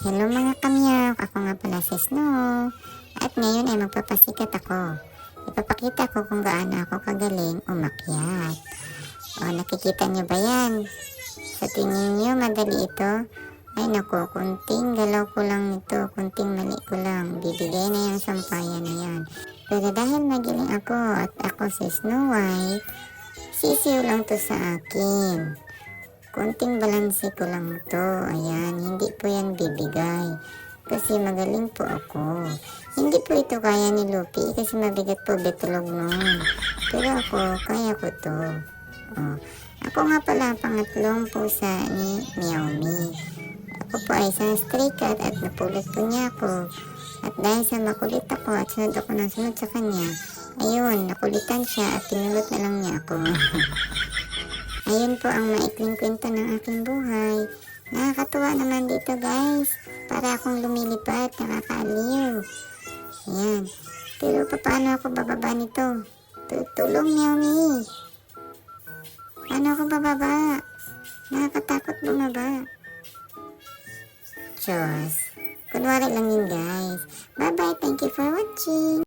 Hello mga kamyak, ako nga pala si Snow. At ngayon ay magpapasikat ako. Ipapakita ko kung gaano ako kagaling umakyat. O, nakikita niyo ba yan? Sa tingin niyo, madali ito? Ay naku, kunting galaw ko lang ito, kunting mali ko lang. Bibigay na yung sampayan na yan. Pero dahil magiling ako at ako si Snow White, sisiw lang to sa akin. Konting balanse ko lang to. Ayan, hindi po yan bibigay. Kasi magaling po ako. Hindi po ito kaya ni Lupi kasi mabigat po betulog nun. Pero ako, kaya ko to. Oh. Ako nga pala ang pangatlong pusa ni Meowmi. Ako po ay isang stray cat at napulot po niya ako. At dahil sa makulit ako at sunod ako ng sunod sa kanya, ayun, nakulitan siya at pinulot na lang niya ako. Ayun po ang maikling kwento ng aking buhay. Nakakatuwa naman dito guys. Para akong lumilipad, nakakaaliw. Ayan. Pero paano ako bababa nito? Tutulong niya umi. Paano ako bababa? Nakakatakot bumaba. Diyos. Kunwari lang yun guys. Bye bye. Thank you for watching.